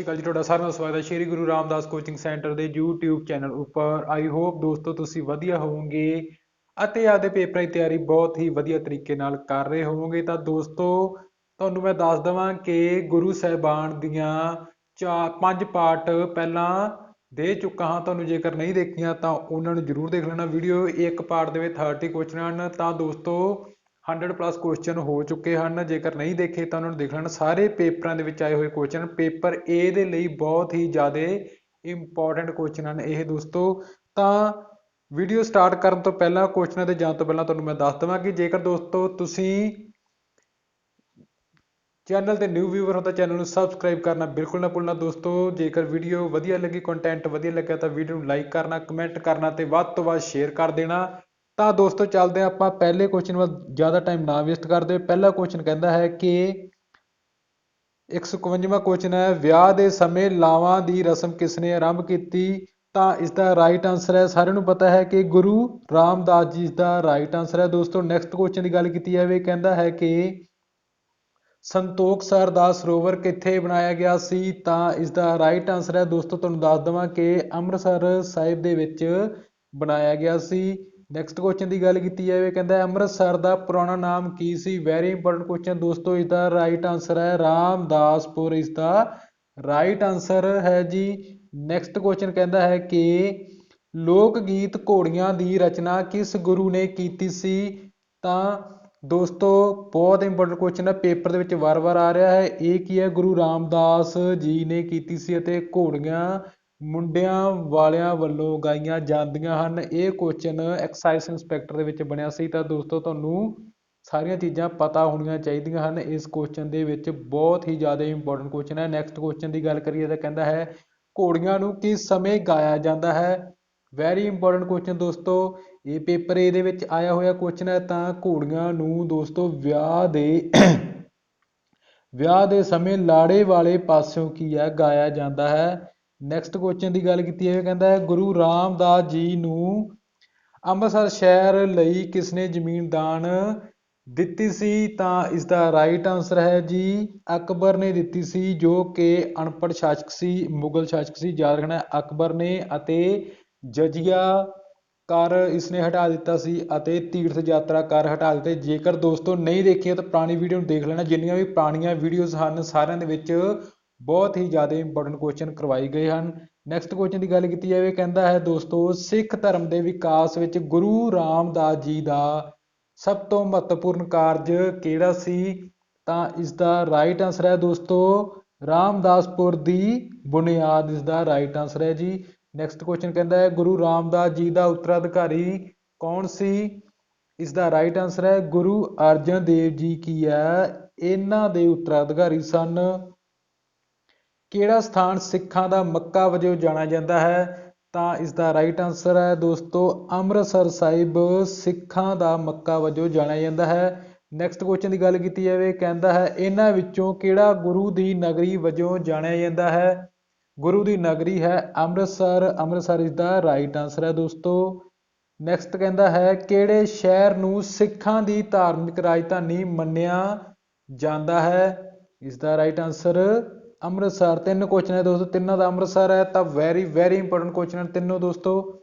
ਸ਼੍ਰੀ ਅਕਾਲ ਜੀ, ਤੁਹਾਡਾ ਸਾਰਿਆਂ ਦਾ ਸਵਾਗਤ ਹੈ। ਸ਼੍ਰੀ ਗੁਰੂ ਰਾਮਦਾਸ ਕੋਚਿੰਗ ਸੈਂਟਰ ਦੇ YouTube ਚੈਨਲ ਉੱਪਰ। ਆਈ ਹੋਪ ਦੋਸਤੋ ਤੁਸੀਂ ਵਧੀਆ ਹੋਵੋਗੇ ਅਤੇ ਆਪਦੇ ਪੇਪਰਾਂ ਦੀ ਤਿਆਰੀ ਬਹੁਤ ਹੀ ਵਧੀਆ ਤਰੀਕੇ ਨਾਲ ਕਰ ਰਹੇ ਹੋਵੋਗੇ। ਤਾਂ ਦੋਸਤੋ, ਤੁਹਾਨੂੰ ਮੈਂ ਦੱਸ ਦਵਾਂ ਕਿ ਗੁਰੂ ਸਾਹਿਬਾਨ ਦੀਆਂ ਚਾਰ, ਪੰਜ ਪਾਰਟ ਪਹਿਲਾਂ ਦੇ ਚੁੱਕਾ ਹਾਂ। ਤੁਹਾਨੂੰ ਜੇਕਰ ਨਹੀਂ ਦੇਖੀਆਂ ਤਾਂ ਉਹਨਾਂ ਨੂੰ ਜਰੂਰ ਦੇਖ ਲੈਣਾ। ਵੀਡੀਓ ਇੱਕ ਪਾਰਟ ਦੇ ਵਿੱਚ 30 ਕੁਐਸਚਨ ਹਨ। ਤਾਂ ਦੋਸਤੋ 100 ਪਲੱਸ ਕੁਐਸਚਨ ਹੋ ਚੁੱਕੇ ਹਨ। ਜੇਕਰ ਨਹੀਂ ਦੇਖੇ ਤਾਂ ਉਹਨਾਂ ਨੂੰ ਦੇਖ ਲੈਣਾ। ਸਾਰੇ ਪੇਪਰਾਂ ਦੇ ਵਿੱਚ ਆਏ ਹੋਏ ਕੁਐਸਚਨ ਪੇਪਰ A ਦੇ ਲਈ ਬਹੁਤ ਹੀ ਜ਼ਿਆਦਾ ਇੰਪੋਰਟੈਂਟ ਕੁਐਸਚਨ ਹਨ ਇਹ ਦੋਸਤੋ। ਤਾਂ ਵੀਡੀਓ ਸਟਾਰਟ ਕਰਨ ਤੋਂ ਪਹਿਲਾਂ ਕੁਐਸਚਨਾਂ ਤੇ ਜਾਣ ਤੋਂ ਪਹਿਲਾਂ ਤੁਹਾਨੂੰ ਮੈਂ ਦੱਸ ਦਵਾਂ ਕਿ ਜੇਕਰ ਦੋਸਤੋ ਤੁਸੀਂ ਚੈਨਲ ਤੇ ਨਿਊ ਵੀਵਰ ਹੋ ਤਾਂ ਚੈਨਲ ਨੂੰ ਸਬਸਕ੍ਰਾਈਬ ਕਰਨਾ ਬਿਲਕੁਲ ਨਾ ਭੁੱਲਣਾ ਦੋਸਤੋ। ਜੇਕਰ ਵੀਡੀਓ ਵਧੀਆ ਲੱਗੀ ਕੰਟੈਂਟ ਵਧੀਆ ਲੱਗਿਆ ਤਾਂ ਵੀਡੀਓ ਨੂੰ ਲਾਈਕ ਕਰਨਾ ਕਮੈਂਟ ਕਰਨਾ ਤੇ ਵੱਧ ਤੋਂ ਵੱਧ ਸ਼ੇਅਰ ਕਰ ਦੇਣਾ। ਤਾਂ ਦੋਸਤੋ ਚੱਲਦੇ ਹਾਂ ਆਪਾਂ ਪਹਿਲੇ ਕੁਐਸਚਨ ਵੱਲ, ਜ਼ਿਆਦਾ ਟਾਈਮ ਨਾ ਵੇਸਟ ਕਰਦੇ। ਪਹਿਲਾ ਕੁਐਸਚਨ ਕਹਿੰਦਾ ਹੈ ਕਿ 151ਵਾਂ ਕੁਐਸਚਨ ਹੈ, ਵਿਆਹ ਦੇ ਸਮੇਂ ਲਾਵਾਂ ਦੀ ਰਸਮ ਕਿਸ ਨੇ ਆਰੰਭ ਕੀਤੀ? ਤਾਂ ਇਸ ਦਾ ਰਾਈਟ ਆਨਸਰ ਹੈ, ਸਾਰਿਆਂ ਨੂੰ ਪਤਾ ਹੈ ਕਿ ਗੁਰੂ ਰਾਮਦਾਸ ਜੀ ਇਸ ਦਾ ਰਾਈਟ ਆਨਸਰ ਹੈ। ਦੋਸਤੋ ਨੈਕਸਟ ਕੁਐਸਚਨ ਦੀ ਗੱਲ ਕੀਤੀ ਜਾਵੇ, ਕਹਿੰਦਾ ਹੈ ਕਿ ਸੰਤੋਖ ਸਰ ਦਾ ਸਰੋਵਰ ਕਿੱਥੇ ਬਣਾਇਆ ਗਿਆ ਸੀ? ਤਾਂ ਇਸ ਦਾ ਰਾਈਟ ਆਨਸਰ ਹੈ, ਦੋਸਤੋ ਤੁਹਾਨੂੰ ਦੱਸ ਦਵਾਂ ਕਿ ਅੰਮ੍ਰਿਤਸਰ ਸਾਹਿਬ ਦੇ ਵਿੱਚ ਬਣਾਇਆ ਗਿਆ ਸੀ। ਨੈਕਸਟ ਕੁਐਸਚਨ ਦੀ ਗੱਲ ਕੀਤੀ ਜਾਵੇ, ਕਹਿੰਦਾ ਅੰਮ੍ਰਿਤਸਰ ਦਾ ਪੁਰਾਣਾ ਨਾਮ ਕੀ ਸੀ? ਵੈਰੀ ਇੰਪੋਰਟੈਂਟ ਕੁਐਸਚਨ ਦੋਸਤੋ ਇਸ ਦਾ ਰਾਈਟ ਆਨਸਰ ਹੈ ਰਾਮਦਾਸਪੁਰ। ਇਸ ਦਾ ਰਾਈਟ ਆਨਸਰ ਹੈ ਜੀ। ਨੈਕਸਟ ਕੁਐਸਚਨ ਕਹਿੰਦਾ ਹੈ ਕਿ ਲੋਕ ਗੀਤ ਘੋੜੀਆਂ ਦੀ ਰਚਨਾ ਕਿਸ ਗੁਰੂ ਨੇ ਕੀਤੀ ਸੀ? ਤਾਂ ਦੋਸਤੋ, ਬਹੁਤ ਇੰਪੋਰਟੈਂਟ ਕੁਐਸਚਨ ਹੈ। ਪੇਪਰ ਦੇ ਵਿੱਚ ਵਾਰ-ਵਾਰ ਆ ਰਿਹਾ ਹੈ। ਇਹ ਕੀ ਹੈ? ਗੁਰੂ ਰਾਮਦਾਸ ਜੀ ਨੇ ਕੀਤੀ ਸੀ ਅਤੇ ਘੋੜੀਆਂ ਮੁੰਡਿਆਂ ਵਾਲਿਆਂ ਵੱਲੋਂ ਗਾਈਆਂ ਜਾਂਦੀਆਂ ਹਨ। ਇਹ ਕੁਐਸਚਨ ਐਕਸਾਈਜ਼ ਇੰਸਪੈਕਟਰ ਦੇ ਵਿੱਚ ਬਣਿਆ ਸੀ। ਤਾਂ ਦੋਸਤੋ, ਤੁਹਾਨੂੰ ਸਾਰੀਆਂ ਚੀਜ਼ਾਂ ਪਤਾ ਹੋਣੀਆਂ ਚਾਹੀਦੀਆਂ ਹਨ। ਇਸ ਕੁਐਸਚਨ ਦੇ ਵਿੱਚ ਬਹੁਤ ਹੀ ਜ਼ਿਆਦਾ ਇੰਪੋਰਟੈਂਟ ਕੁਐਸਚਨ ਹੈ। ਨੈਕਸਟ ਕੁਐਸਚਨ ਦੀ ਗੱਲ ਕਰੀਏ ਤਾਂ ਕਹਿੰਦਾ ਹੈ, ਘੋੜੀਆਂ ਨੂੰ ਕਿਸ ਸਮੇਂ ਗਾਇਆ ਜਾਂਦਾ ਹੈ? ਵੈਰੀ ਇੰਪੋਰਟੈਂਟ ਕੁਐਸਚਨ ਦੋਸਤੋ। ਇਹ ਪੇਪਰ A ਦੇ ਵਿੱਚ ਆਇਆ ਹੋਇਆ ਕੁਐਸਚਨ ਹੈ ਤਾਂ ਘੋੜੀਆਂ ਨੂੰ ਦੋਸਤੋ ਵਿਆਹ ਦੇ ਵਿਆਹ ਦੇ ਸਮੇਂ ਲਾੜੇ ਵਾਲੇ ਪਾਸਿਓਂ ਕੀ ਹੈ? ਗਾਇਆ ਜਾਂਦਾ ਹੈ। ਨੈਕਸਟ ਕੁਐਸਚਨ ਦੀ ਗੱਲ ਕੀਤੀ ਹੈ ਕਹਿੰਦਾ ਗੁਰੂ ਰਾਮਦਾਸ ਜੀ ਨੂੰ ਅੰਮ੍ਰਿਤਸਰ ਸ਼ਹਿਰ ਲਈ ਕਿਸਨੇ ਜ਼ਮੀਨ ਦਾਨ ਦਿੱਤੀ ਸੀ? ਤਾਂ ਇਸ ਦਾ ਰਾਈਟ ਆਨਸਰ ਹੈ ਜੀ, ਅਕਬਰ ਨੇ ਦਿੱਤੀ ਸੀ, ਜੋ ਕਿ ਅਨਪੜ੍ਹ ਸ਼ਾਸਕ ਸੀ, ਮੁਗਲ ਸ਼ਾਸਕ ਸੀ, ਯਾਦ ਰੱਖਣਾ ਅਕਬਰ ਨੇ ਅਤੇ ਜਜ਼ੀਆ ਕਰ ਇਸਨੇ ਹਟਾ ਦਿੱਤਾ ਸੀ ਅਤੇ ਤੀਰਥ ਯਾਤਰਾ ਕਰ ਹਟਾ ਦਿੱਤੇ। ਜੇਕਰ ਦੋਸਤੋ ਨਹੀਂ ਦੇਖੀਆਂ ਤਾਂ ਪੁਰਾਣੀ ਵੀਡੀਓ ਨੂੰ ਦੇਖ ਲੈਣਾ, ਜਿੰਨੀਆਂ ਵੀ ਪੁਰਾਣੀਆਂ ਵੀਡੀਓਜ਼ ਹਨ, ਸਾਰਿਆਂ ਦੇ ਵਿੱਚ ਬਹੁਤ ਹੀ ਜ਼ਿਆਦਾ ਇੰਪੋਰਟੈਂਟ ਕੁਐਸਚਨ ਕਰਵਾਏ ਗਏ ਹਨ। ਨੈਕਸਟ ਕੁਐਸਚਨ ਦੀ ਗੱਲ ਕੀਤੀ ਜਾਵੇ, ਕਹਿੰਦਾ ਹੈ ਦੋਸਤੋ, ਸਿੱਖ ਧਰਮ ਦੇ ਵਿਕਾਸ ਵਿੱਚ ਗੁਰੂ ਰਾਮਦਾਸ ਜੀ ਦਾ ਸਭ ਤੋਂ ਮਹੱਤਵਪੂਰਨ ਕਾਰਜ ਕਿਹੜਾ ਸੀ? ਤਾਂ ਇਸ ਦਾ ਰਾਈਟ ਆਨਸਰ ਹੈ ਦੋਸਤੋ, ਰਾਮਦਾਸਪੁਰ ਦੀ ਬੁਨਿਆਦ ਇਸ ਦਾ ਰਾਈਟ ਆਨਸਰ ਹੈ ਜੀ। ਨੈਕਸਟ ਕੁਐਸਚਨ ਕਹਿੰਦਾ ਹੈ, ਗੁਰੂ ਰਾਮਦਾਸ ਜੀ ਦਾ ਉੱਤਰਾਧਿਕਾਰੀ ਕੌਣ ਸੀ? ਇਸ ਦਾ ਰਾਈਟ ਆਨਸਰ ਹੈ ਗੁਰੂ ਅਰਜਨ ਦੇਵ ਜੀ ਕੀ ਹੈ? ਇਹਨਾਂ ਦੇ ਉੱਤਰਾਧਿਕਾਰੀ ਸਨ। ਕਿਹੜਾ ਸਥਾਨ ਸਿੱਖਾਂ ਦਾ ਮੱਕਾ ਵਜੋਂ ਜਾਣਿਆ ਜਾਂਦਾ ਹੈ? ਤਾਂ ਇਸ ਦਾ ਰਾਈਟ ਆਨਸਰ ਹੈ ਦੋਸਤੋ, ਅੰਮ੍ਰਿਤਸਰ ਸਾਹਿਬ ਸਿੱਖਾਂ ਦਾ ਮੱਕਾ ਵਜੋਂ ਜਾਣਿਆ ਜਾਂਦਾ ਹੈ। ਨੈਕਸਟ ਕੁਐਸਚਨ ਦੀ ਗੱਲ ਕੀਤੀ ਜਾਵੇ, ਕਹਿੰਦਾ ਹੈ, ਇਹਨਾਂ ਵਿੱਚੋਂ ਕਿਹੜਾ ਗੁਰੂ ਦੀ ਨਗਰੀ ਵਜੋਂ ਜਾਣਿਆ ਜਾਂਦਾ ਹੈ? ਗੁਰੂ ਦੀ ਨਗਰੀ ਹੈ ਅੰਮ੍ਰਿਤਸਰ ਅੰਮ੍ਰਿਤਸਰ ਇਸ ਦਾ ਰਾਈਟ ਆਨਸਰ ਹੈ ਦੋਸਤੋ। ਨੈਕਸਟ ਕਹਿੰਦਾ ਹੈ, ਕਿਹੜੇ ਸ਼ਹਿਰ ਨੂੰ ਸਿੱਖਾਂ ਦੀ ਧਾਰਮਿਕ ਰਾਜਧਾਨੀ ਮੰਨਿਆ ਜਾਂਦਾ ਹੈ? ਇਸ ਦਾ ਰਾਈਟ ਆਨਸਰ ਅੰਮ੍ਰਿਤਸਰ, ਤਿੰਨ ਕੁਐਸਚਨ ਹੈ ਦੋਸਤੋ, ਤਿੰਨਾਂ ਦਾ ਅੰਮ੍ਰਿਤਸਰ ਹੈ, ਤਾਂ ਵੈਰੀ ਵੈਰੀ ਇੰਪੋਰਟੈਂਟ ਕੁਐਸਚਨ ਹਨ ਤਿੰਨੋਂ ਦੋਸਤੋ।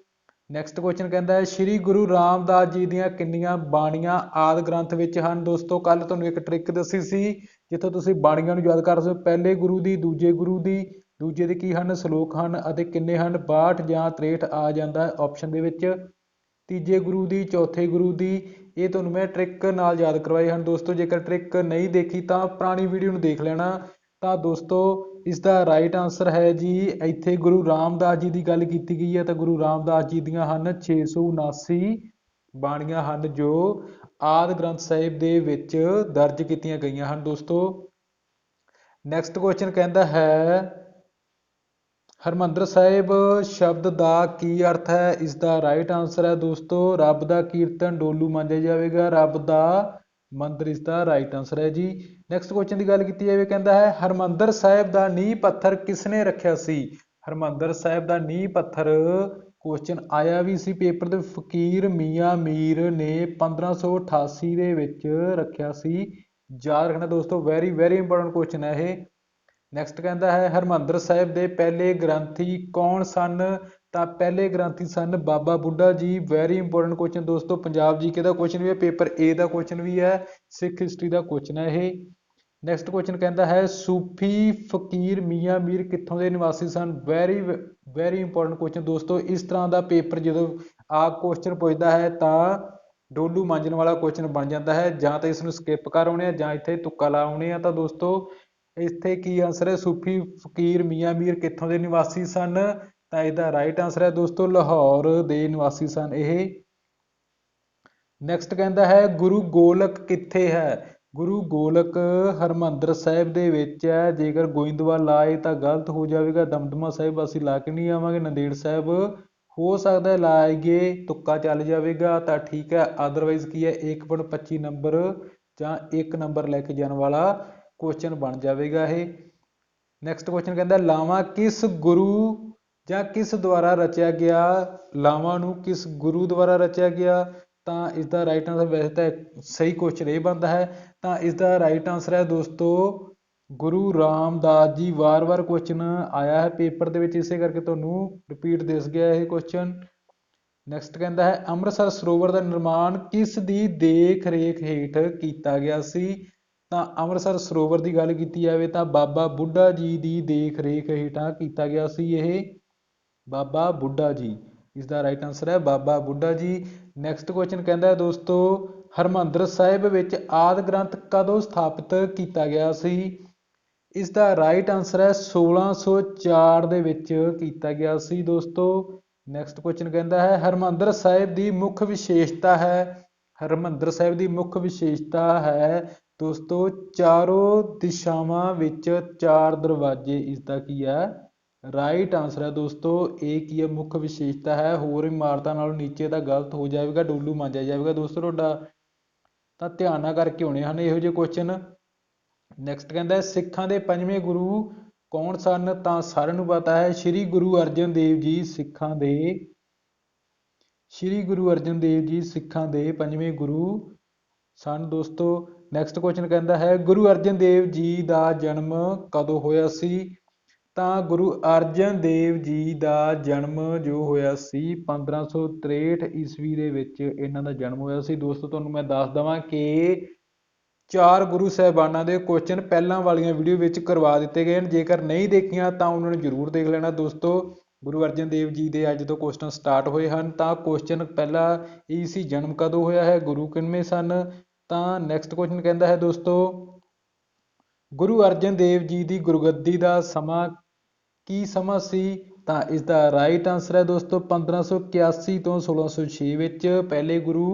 ਨੈਕਸਟ ਕੁਐਸਚਨ ਕਹਿੰਦਾ ਹੈ, ਸ੍ਰੀ ਗੁਰੂ ਰਾਮਦਾਸ ਜੀ ਦੀਆਂ ਕਿੰਨੀਆਂ ਬਾਣੀਆਂ ਆਦ ਗ੍ਰੰਥ ਵਿੱਚ ਹਨ? ਦੋਸਤੋ ਕੱਲ ਤੁਹਾਨੂੰ ਇੱਕ ਟ੍ਰਿਕ ਦੱਸੀ ਸੀ, ਜਿੱਥੋਂ ਤੁਸੀਂ ਬਾਣੀਆਂ ਨੂੰ ਯਾਦ ਕਰ ਸਕਦੇ ਹੋ। ਪਹਿਲੇ ਗੁਰੂ ਦੀ, ਦੂਜੇ ਗੁਰੂ ਦੀ, ਦੂਜੇ ਦੇ ਕੀ ਹਨ? ਸ਼ਲੋਕ ਹਨ ਅਤੇ ਕਿੰਨੇ ਹਨ? 62 ਜਾਂ 63 ਆ ਜਾਂਦਾ ਹੈ ਆਪਸ਼ਨ ਦੇ ਵਿੱਚ। ਤੀਜੇ ਗੁਰੂ ਦੀ, ਚੌਥੇ ਗੁਰੂ ਦੀ, ਇਹ ਤੁਹਾਨੂੰ ਮੈਂ ਟ੍ਰਿਕ ਨਾਲ ਯਾਦ ਕਰਵਾਏ ਹਨ ਦੋਸਤੋ। ਜੇਕਰ ਟ੍ਰਿਕ ਨਹੀਂ ਦੇਖੀ ਤਾਂ ਪੁਰਾਣੀ ਵੀਡੀਓ ਨੂੰ ਦੇਖ ਲੈਣਾ। ਤਾਂ ਦੋਸਤੋ ਇਸ ਦਾ ਰਾਈਟ ਆਨਸਰ ਹੈ ਜੀ, ਇੱਥੇ ਗੁਰੂ ਰਾਮਦਾਸ ਜੀ ਦੀ ਗੱਲ ਕੀਤੀ ਗਈ ਹੈ, ਤਾਂ ਗੁਰੂ ਰਾਮਦਾਸ ਜੀ ਦੀਆਂ ਹਨ 679 ਬਾਣੀਆਂ ਹਨ ਜੋ ਆਦ ਗ੍ਰੰਥ ਸਾਹਿਬ ਦੇ ਵਿੱਚ ਦਰਜ ਕੀਤੀਆਂ ਗਈਆਂ ਹਨ ਦੋਸਤੋ। ਨੈਕਸਟ ਕੁਐਸਚਨ ਕਹਿੰਦਾ ਹੈ, ਹਰਮੰਦਰ ਸਾਹਿਬ, ਸ਼ਬਦ ਦਾ ਕੀ ਅਰਥ ਹੈ? ਇਸ ਦਾ ਰਾਈਟ ਆਨਸਰ ਹੈ ਦੋਸਤੋ, ਰੱਬ ਦਾ ਕੀਰਤਨ ਡੋਲੂ ਮੰਨਿਆ ਜਾਵੇਗਾ, ਰੱਬ ਦਾ ਮੰਦਰ ਇਸ ਦਾ ਰਾਈਟ ਆਨਸਰ ਹੈ ਜੀ। ਨੈਕਸਟ ਕੁਐਸਚਨ ਦੀ ਗੱਲ ਕੀਤੀ ਜਾਵੇ, ਕਹਿੰਦਾ ਹੈ, ਹਰਮੰਦਰ ਸਾਹਿਬ ਦਾ ਨੀਂਹ ਪੱਥਰ ਕਿਸਨੇ ਰੱਖਿਆ ਸੀ? ਹਰਮੰਦਰ ਸਾਹਿਬ ਦਾ ਨੀਂਹ ਪੱਥਰ ਕੁਐਸਚਨ ਆਇਆ ਵੀ ਸੀ ਪੇਪਰ ਦੇ ਫਕੀਰ ਮੀਆਂ ਮੀਰ ਨੇ 1588 ਦੇ ਵਿੱਚ ਰੱਖਿਆ ਸੀ। ਯਾਦ ਰੱਖਣਾ ਦੋਸਤੋ ਵੈਰੀ ਵੈਰੀ ਇੰਪੋਰਟੈਂਟ ਕੁਐਸਚਨ ਹੈ ਇਹ। ਨੈਕਸਟ ਕਹਿੰਦਾ ਹੈ, ਹਰਮੰਦਰ ਸਾਹਿਬ ਦੇ ਪਹਿਲੇ ਗ੍ਰੰਥੀ ਕੌਣ ਸਨ? ਤਾਂ ਪਹਿਲੇ ਗ੍ਰੰਥੀ ਸਨ ਬਾਬਾ ਬੁੱਢਾ ਜੀ। ਵੈਰੀ ਇੰਪੋਰਟੈਂਟ ਕੁਐਸਚਨ ਦੋਸਤੋ, ਪੰਜਾਬ ਜੀਕੇ ਦਾ ਕੁਐਸਚਨ ਵੀ ਹੈ ਪੇਪਰ ਏ ਦਾ ਕੁਐਸਚਨ ਵੀ ਹੈ, ਸਿੱਖ ਹਿਸਟਰੀ ਦਾ ਕੁਐਸਚਨ ਹੈ ਇਹ। ਨੈਕਸਟ ਕੁਐਸਚਨ ਕਹਿੰਦਾ ਹੈ, ਸੂਫੀ ਫਕੀਰ ਮੀਆਂ ਮੀਰ ਕਿੱਥੋਂ ਦੇ ਨਿਵਾਸੀ ਸਨ? ਵੈਰੀ ਵੈਰੀ ਇੰਪੋਰਟੈਂਟ ਕੁਐਸਚਨ ਦੋਸਤੋ, ਇਸ ਤਰ੍ਹਾਂ ਦਾ ਪੇਪਰ ਜਦੋਂ ਆ ਕੁਐਸਚਨ ਪੁੱਛਦਾ ਹੈ ਤਾਂ ਡੋਲੂ ਮਾਂਜਣ ਵਾਲਾ ਕੁਐਸਚਨ ਬਣ ਜਾਂਦਾ ਹੈ। ਜਾਂ ਤਾਂ ਇਸ ਨੂੰ ਸਕਿਪ ਕਰ ਆਉਣੇ ਆ, ਜਾਂ ਇੱਥੇ ਤੁੱਕਾ ਲਾ ਆਉਣੇ ਆ। ਤਾਂ ਦੋਸਤੋ, ਇੱਥੇ ਕੀ ਆਨਸਰ ਹੈ? ਸੂਫੀ ਫਕੀਰ ਮੀਆਂ ਮੀਰ ਕਿੱਥੋਂ ਦੇ ਨਿਵਾਸੀ ਸਨ? ਤਾਂ ਇਹਦਾ ਰਾਈਟ ਆਨਸਰ ਹੈ ਦੋਸਤੋ ਲਾਹੌਰ ਦੇ ਨਿਵਾਸੀ ਸਨ ਇਹ। ਨੈਕਸਟ ਕਹਿੰਦਾ ਹੈ, ਗੁਰੂ ਗੋਲਕ ਕਿੱਥੇ ਹੈ? ਗੁਰੂ ਗੋਲਕ ਹਰਮੰਦਰ ਸਾਹਿਬ ਦੇ ਵਿੱਚ ਹੈ। ਜੇਕਰ ਗੋਇੰਦਵਾਲ ਲਾਏ ਤਾਂ ਗਲਤ ਹੋ ਜਾਵੇਗਾ। ਦਮਦਮਾ ਸਾਹਿਬ ਅਸੀਂ ਲਾ ਕੇ ਨਹੀਂ ਆਵਾਂਗੇ। ਨੰਦੇੜ ਸਾਹਿਬ ਹੋ ਸਕਦਾ ਹੈ ਲਾਈਏ ਤੁੱਕਾ ਚੱਲ ਜਾਵੇਗਾ। ਤਾਂ ਠੀਕ ਹੈ ਅਦਰਵਾਈਜ਼ ਕੀ ਹੈ? 1.25 ਨੰਬਰ ਜਾਂ 1 ਨੰਬਰ ਲੈ ਕੇ ਜਾਣ ਵਾਲਾ ਕੁਐਸਚਨ ਬਣ ਜਾਵੇਗਾ ਇਹ। ਨੈਕਸਟ ਕੁਐਸਚਨ ਕਹਿੰਦਾ, ਲਾਵਾਂ ਕਿਸ ਗੁਰੂ ਜਾਂ ਕਿਸ ਦੁਆਰਾ ਰਚਿਆ ਗਿਆ, ਲਾਵਾਂ ਨੂੰ ਕਿਸ ਗੁਰੂ ਦੁਆਰਾ ਰਚਿਆ ਗਿਆ, ਤਾਂ ਇਸ ਦਾ ਰਾਈਟ ਆਨਸਰ ਵੈਸੇ ਤਾਂ ਸਹੀ ਕੁਐਸਚਨ ਇਹ ਬਣਦਾ ਹੈ। ਤਾਂ ਇਸ ਦਾ ਰਾਈਟ ਆਨਸਰ ਹੈ ਦੋਸਤੋ, ਗੁਰੂ ਰਾਮਦਾਸ ਜੀ ਵਾਰ-ਵਾਰ ਕੁਐਸਚਨ ਆਇਆ ਹੈ ਪੇਪਰ ਦੇ ਵਿੱਚ, ਇਸੇ ਕਰਕੇ ਤੁਹਾਨੂੰ ਰਿਪੀਟ ਦਿਸ ਗਿਆ ਇਹ ਕੁਐਸਚਨ ਨੈਕਸਟ ਕਹਿੰਦਾ ਹੈ, ਅੰਮ੍ਰਿਤਸਰ ਸਰੋਵਰ ਦਾ ਨਿਰਮਾਣ ਕਿਸ ਦੀ ਦੇਖ ਰੇਖ ਹੇਠ ਕੀਤਾ ਗਿਆ ਸੀ? ਤਾਂ ਅੰਮ੍ਰਿਤਸਰ ਸਰੋਵਰ ਦੀ ਗੱਲ ਕੀਤੀ ਜਾਵੇ ਤਾਂ ਬਾਬਾ ਬੁੱਢਾ ਜੀ ਦੀ ਦੇਖ ਰੇਖ ਹੇਠਾਂ ਕੀਤਾ ਗਿਆ ਸੀ ਇਹ। ਬਾਬਾ ਬੁੱਢਾ ਜੀ। ਇਸ ਦਾ ਰਾਈਟ ਆਨਸਰ ਹੈ ਬਾਬਾ ਬੁੱਢਾ ਜੀ। ਨੈਕਸਟ ਕੁਐਸਚਨ ਕਹਿੰਦਾ ਹੈ ਦੋਸਤੋ, ਹਰਮੰਦਰ ਸਾਹਿਬ ਵਿੱਚ ਆਦ ਗ੍ਰੰਥ ਕਦੋਂ ਸਥਾਪਿਤ ਕੀਤਾ ਗਿਆ ਸੀ? ਇਸ ਦਾ ਰਾਈਟ ਆਨਸਰ ਹੈ 1604 ਦੇ ਵਿੱਚ ਕੀਤਾ ਗਿਆ ਸੀ ਦੋਸਤੋ। ਨੈਕਸਟ ਕੁਐਸਚਨ ਕਹਿੰਦਾ ਹੈ, ਹਰਮੰਦਰ ਸਾਹਿਬ ਦੀ ਮੁੱਖ ਵਿਸ਼ੇਸ਼ਤਾ ਹੈ। ਹਰਮੰਦਰ ਸਾਹਿਬ ਦੀ ਮੁੱਖ ਵਿਸ਼ੇਸ਼ਤਾ ਹੈ ਦੋਸਤੋ, ਚਾਰੋਂ ਦਿਸ਼ਾਵਾਂ ਵਿੱਚ ਚਾਰ ਦਰਵਾਜ਼ੇ। ਇਸ ਦਾ ਕੀ ਹੈ? ਰਾਈਟ ਆਨਸਰ ਹੈ ਦੋਸਤੋ, ਇਹ ਕੀ ਹੈ? ਮੁੱਖ ਵਿਸ਼ੇਸ਼ਤਾ ਹੈ। ਹੋਰ ਇਮਾਰਤਾਂ ਨਾਲੋਂ ਨੀਚੇ ਤਾਂ ਗਲਤ ਹੋ ਜਾਵੇਗਾ, ਡੋਲੂ ਮਾਂਜਿਆ ਜਾਵੇਗਾ। ਦੋਸਤੋ, ਤੁਹਾਡਾ ਤਾਂ ਧਿਆਨ ਨਾਲ ਕਰਕੇ ਆਉਣੇ ਹਨ ਇਹੋ ਜਿਹੇ ਕੁਐਸਚਨ ਨੈਕਸਟ ਕਹਿੰਦਾ ਸਿੱਖਾਂ ਦੇ ਪੰਜਵੇਂ ਗੁਰੂ ਕੌਣ ਸਨ? ਤਾਂ ਸਾਰਿਆਂ ਨੂੰ ਪਤਾ ਹੈ, ਸ੍ਰੀ ਗੁਰੂ ਅਰਜਨ ਦੇਵ ਜੀ ਸਿੱਖਾਂ ਦੇ, ਸ੍ਰੀ ਗੁਰੂ ਅਰਜਨ ਦੇਵ ਜੀ ਸਿੱਖਾਂ ਦੇ ਪੰਜਵੇਂ ਗੁਰੂ ਸਨ ਦੋਸਤੋ। ਨੈਕਸਟ ਕੁਐਸਚਨ ਕਹਿੰਦਾ ਹੈ, ਗੁਰੂ ਅਰਜਨ ਦੇਵ ਜੀ ਦਾ ਜਨਮ ਕਦੋਂ ਹੋਇਆ ਸੀ? ਤਾਂ ਗੁਰੂ ਅਰਜਨ ਦੇਵ ਜੀ ਦਾ ਜਨਮ ਜੋ ਹੋਇਆ ਸੀ 1563 ਈਸਵੀ ਦੇ ਵਿੱਚ ਇਹਨਾਂ ਦਾ ਜਨਮ ਹੋਇਆ ਸੀ। ਦੋਸਤੋ, ਤੁਹਾਨੂੰ ਮੈਂ ਦੱਸ ਦਵਾਂ ਕਿ ਚਾਰ ਗੁਰੂ ਸਾਹਿਬਾਨਾਂ ਦੇ ਕੁਐਸਚਨ ਪਹਿਲਾਂ ਵਾਲੀਆਂ ਵੀਡੀਓ ਵਿੱਚ ਕਰਵਾ ਦਿੱਤੇ ਗਏ ਹਨ। ਜੇਕਰ ਨਹੀਂ ਦੇਖੀਆਂ ਤਾਂ ਉਹਨਾਂ ਨੂੰ ਜ਼ਰੂਰ ਦੇਖ ਲੈਣਾ ਦੋਸਤੋ। ਗੁਰੂ ਅਰਜਨ ਦੇਵ ਜੀ ਦੇ ਅੱਜ ਤੋਂ ਕੁਐਸਚਨ ਸਟਾਰਟ ਹੋਏ ਹਨ। ਤਾਂ ਕੁਐਸਚਨ ਪਹਿਲਾ ਇਹ ਸੀ, ਜਨਮ ਕਦੋਂ ਹੋਇਆ ਹੈ? ਗੁਰੂ ਕਿੰਨਵੇਂ ਸਨ? ਤਾਂ ਨੈਕਸਟ ਕੁਐਸਚਨ ਕਹਿੰਦਾ ਹੈ ਦੋਸਤੋ, ਗੁਰੂ ਅਰਜਨ ਦੇਵ ਜੀ ਦੀ ਗੁਰਗੱਦੀ ਦਾ ਸਮਾਂ ਕੀ ਸਮਾਂ ਸੀ? ਤਾਂ ਇਸ ਦਾ ਰਾਈਟ ਆਨਸਰ ਹੈ ਦੋਸਤੋ 1581 ਤੋਂ 1606 ਵਿੱਚ। ਪਹਿਲੇ ਗੁਰੂ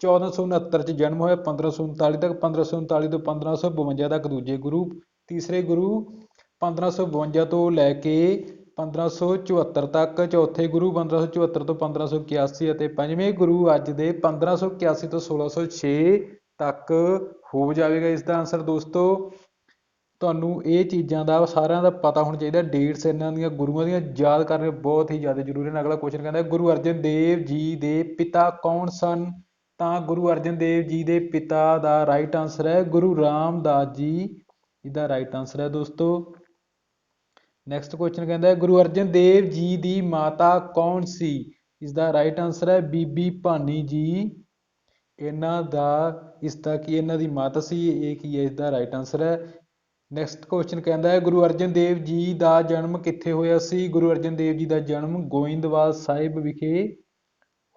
1469 ਚ ਜਨਮ ਹੋਇਆ 1539 ਤੱਕ 1539 ਤੋਂ 1552 ਤੱਕ। ਦੂਜੇ ਗੁਰੂ, ਤੀਸਰੇ ਗੁਰੂ 1552 ਤੋਂ ਲੈ ਕੇ 1574 ਤੱਕ। ਚੌਥੇ ਗੁਰੂ 1574 ਤੋਂ 1581 ਅਤੇ ਪੰਜਵੇਂ ਗੁਰੂ ਅੱਜ ਦੇ 1581 ਤੋਂ 1606 ਤੱਕ ਹੋ ਜਾਵੇਗਾ ਇਸ ਦਾ ਆਨਸਰ ਦੋਸਤੋ। ਤੁਹਾਨੂੰ ਇਹ ਚੀਜ਼ਾਂ ਦਾ ਸਾਰਿਆਂ ਦਾ ਪਤਾ ਹੋਣਾ ਚਾਹੀਦਾ ਡੇਟਸ ਇਹਨਾਂ ਦੀਆਂ, ਗੁਰੂਆਂ ਦੀਆਂ, ਯਾਦ ਕਰਨੇ ਬਹੁਤ ਹੀ ਜ਼ਿਆਦਾ ਜ਼ਰੂਰੀ ਨੇ। ਅਗਲਾ ਕੁਐਸਚਨ ਕਹਿੰਦਾ, ਗੁਰੂ ਅਰਜਨ ਦੇਵ ਜੀ ਦੇ ਪਿਤਾ ਕੌਣ ਸਨ? ਤਾਂ ਗੁਰੂ ਅਰਜਨ ਦੇਵ ਜੀ ਦੇ ਪਿਤਾ ਦਾ ਰਾਈਟ ਆਨਸਰ ਹੈ ਗੁਰੂ ਰਾਮਦਾਸ ਜੀ। ਇਹਦਾ ਰਾਈਟ ਆਨਸਰ ਹੈ ਦੋਸਤੋ। ਨੈਕਸਟ ਕੁਐਸਚਨ ਕਹਿੰਦਾ ਹੈ ਗੁਰੂ ਅਰਜਨ ਦੇਵ ਜੀ ਦੀ ਮਾਤਾ ਕੌਣ ਸੀ? ਇਸ ਦਾ ਰਾਈਟ ਆਨਸਰ ਹੈ ਬੀਬੀ ਭਾਨੀ ਜੀ। ਇਹਨਾਂ ਦਾ, ਇਸ ਦਾ ਕੀ ਇਹਨਾਂ ਦੀ ਮਾਤਾ ਸੀ? ਇਹ ਕੀ ਹੈ? ਇਸ ਦਾ ਰਾਈਟ ਆਨਸਰ ਹੈ ਨੈਕਸਟ ਕੁਐਸਚਨ ਕਹਿੰਦਾ ਹੈ, ਗੁਰੂ ਅਰਜਨ ਦੇਵ ਜੀ ਦਾ ਜਨਮ ਕਿੱਥੇ ਹੋਇਆ ਸੀ? ਗੁਰੂ ਅਰਜਨ ਦੇਵ ਜੀ ਦਾ ਜਨਮ ਗੋਇੰਦਵਾਲ ਸਾਹਿਬ ਵਿਖੇ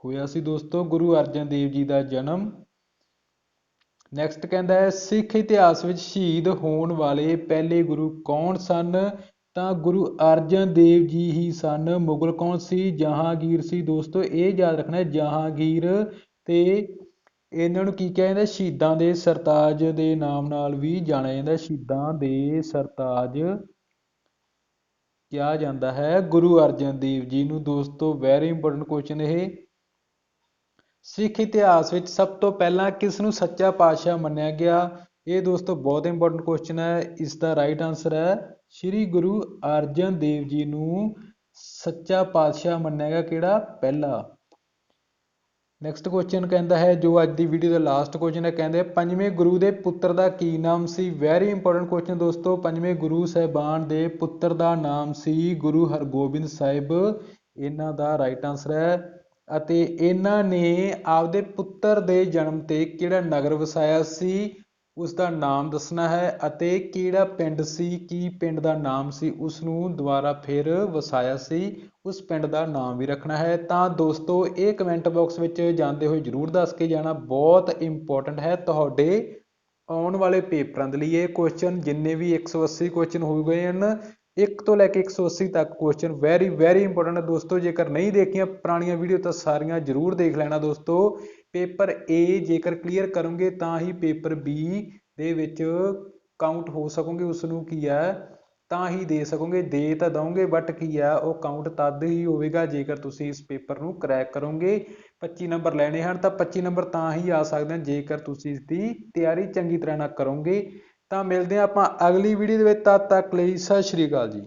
ਹੋਇਆ ਸੀ ਦੋਸਤੋ, ਗੁਰੂ ਅਰਜਨ ਦੇਵ ਜੀ ਦਾ ਜਨਮ। ਨੈਕਸਟ ਕਹਿੰਦਾ ਹੈ, ਸਿੱਖ ਇਤਿਹਾਸ ਵਿੱਚ ਸ਼ਹੀਦ ਹੋਣ ਵਾਲੇ ਪਹਿਲੇ ਗੁਰੂ ਕੌਣ ਸਨ? ਤਾਂ ਗੁਰੂ ਅਰਜਨ ਦੇਵ ਜੀ ਹੀ ਸਨ। ਮੁਗਲ ਕੌਣ ਸੀ? ਜਹਾਂਗੀਰ ਸੀ ਦੋਸਤੋ, ਇਹ ਯਾਦ ਰੱਖਣਾ ਜਹਾਂਗੀਰ ਤੇ ਇਹਨਾਂ ਨੂੰ ਕੀ ਕਿਹਾ ਜਾਂਦਾ? ਸ਼ਹੀਦਾਂ ਦੇ ਸਰਤਾਜ ਦੇ ਨਾਮ ਨਾਲ ਵੀ ਜਾਣਿਆ ਜਾਂਦਾ। ਸ਼ਹੀਦਾਂ ਦੇ ਸਰਤਾਜ ਕਿਹਾ ਜਾਂਦਾ ਹੈ। ਗੁਰੂ ਅਰਜਨ ਦੇਵ ਜੀ ਨੂੰ ਦੋਸਤੋ ਵੈਰੀ ਇੰਪੋਰਟੈਂਟ ਕੁਐਸਚਨ ਇਹ। ਸਿੱਖ ਇਤਿਹਾਸ ਵਿੱਚ ਸਭ ਤੋਂ ਪਹਿਲਾਂ ਕਿਸ ਨੂੰ ਸੱਚਾ ਪਾਤਸ਼ਾਹ ਮੰਨਿਆ ਗਿਆ? ਇਹ ਦੋਸਤੋ ਬਹੁਤ ਇੰਪੋਰਟੈਂਟ ਕੁਐਸਚਨ ਹੈ। ਇਸ ਦਾ ਰਾਈਟ ਆਨਸਰ ਹੈ, ਸ੍ਰੀ ਗੁਰੂ ਅਰਜਨ ਦੇਵ ਜੀ ਨੂੰ ਸੱਚਾ ਪਾਤਸ਼ਾਹ ਮੰਨਿਆ ਗਿਆ ਕਿਹੜਾ? ਪਹਿਲਾ। ਨੈਕਸਟ ਕੁਐਸਚਨ ਕਹਿੰਦਾ ਹੈ, ਜੋ ਅੱਜ ਦੀ ਵੀਡੀਓ ਦਾ ਲਾਸਟ ਕੁਐਸਚਨ ਹੈ, ਕਹਿੰਦੇ ਪੰਜਵੇਂ ਗੁਰੂ ਦੇ ਪੁੱਤਰ ਦਾ ਕੀ ਨਾਮ ਸੀ? ਵੈਰੀ ਇੰਪੋਰਟੈਂਟ ਕੁਐਸਚਨ ਦੋਸਤੋ, ਪੰਜਵੇਂ ਗੁਰੂ ਸਾਹਿਬਾਨ ਦੇ ਪੁੱਤਰ ਦਾ ਨਾਮ ਸੀ ਗੁਰੂ ਹਰਗੋਬਿੰਦ ਸਾਹਿਬ। ਇਹਨਾਂ ਦਾ ਰਾਈਟ ਆਨਸਰ ਹੈ ਅਤੇ ਇਹਨਾਂ ਨੇ ਆਪਦੇ ਪੁੱਤਰ ਦੇ ਜਨਮ ਤੇ ਕਿਹੜਾ ਨਗਰ ਵਸਾਇਆ ਸੀ? ਉਸ ਦਾ ਨਾਮ ਦੱਸਣਾ ਹੈ ਅਤੇ ਕਿਹੜਾ ਪਿੰਡ ਸੀ, ਕੀ ਪਿੰਡ ਦਾ ਨਾਮ ਸੀ ਉਸ ਨੂੰ ਦੁਬਾਰਾ ਫਿਰ ਵਸਾਇਆ ਸੀ, ਉਸ ਪਿੰਡ ਦਾ ਨਾਮ ਵੀ ਰੱਖਣਾ ਹੈ। ਤਾਂ ਦੋਸਤੋ, ਇਹ ਕਮੈਂਟ ਬਾਕਸ ਵਿੱਚ ਜਾਂਦੇ ਹੋਏ ਜਰੂਰ ਦੱਸ ਕੇ ਜਾਣਾ, ਬਹੁਤ ਇੰਪੋਰਟੈਂਟ ਹੈ ਤੁਹਾਡੇ ਆਉਣ ਵਾਲੇ ਪੇਪਰਾਂ ਦੇ ਲਈ ਇਹ ਕੁਐਸਚਨ ਜਿੰਨੇ ਵੀ 180 ਕੁਐਸਚਨ ਹੋ ਗਏ ਹਨ, ਇੱਕ ਤੋਂ ਲੈ ਕੇ 180 ਤੱਕ ਕੁਐਸਚਨ ਵੈਰੀ ਵੈਰੀ ਇੰਪੋਰਟੈਂਟ ਹੈ ਦੋਸਤੋ। ਜੇਕਰ ਨਹੀਂ ਦੇਖੀਆਂ ਪੁਰਾਣੀਆਂ ਵੀਡੀਓ ਤਾਂ ਸਾਰੀਆਂ ਜਰੂਰ ਦੇਖ ਲੈਣਾ ਦੋਸਤੋ। ਪੇਪਰ ਏ ਜੇਕਰ ਕਲੀਅਰ ਕਰੋਗੇ ਤਾਂ ਹੀ ਪੇਪਰ ਬੀ ਦੇ ਵਿੱਚ ਕਾਊਂਟ ਹੋ ਸਕੋਗੇ ਉਸ ਨੂੰ ਕੀ ਹੈ? ਤਾਂ ਹੀ ਦੇ ਸਕੋਗੇ, ਦੇ ਤਾਂ ਦਵੋਗੇ ਬਟ ਕੀ ਹੈ? ਉਹ ਕਾਊਂਟ ਤਦ ਹੀ ਹੋਵੇਗਾ ਜੇਕਰ ਤੁਸੀਂ ਇਸ ਪੇਪਰ ਨੂੰ ਕਰੈਕ ਕਰੋਗੇ। 25 ਨੰਬਰ ਲੈਣੇ ਹਨ ਤਾਂ 25 ਨੰਬਰ ਤਾਂ ਹੀ ਆ ਸਕਦੇ ਹਨ, ਜੇਕਰ ਤੁਸੀਂ ਇਸ ਦੀ ਤਿਆਰੀ ਚੰਗੀ ਤਰ੍ਹਾਂ ਨਾਲ ਕਰੋਗੇ। ਤਾਂ ਮਿਲਦੇ ਹਾਂ ਆਪਾਂ ਅਗਲੀ ਵੀਡੀਓ ਦੇ ਵਿੱਚ, ਤਦ ਤੱਕ ਲਈ ਸਤਿ ਸ਼੍ਰੀ ਅਕਾਲ ਜੀ।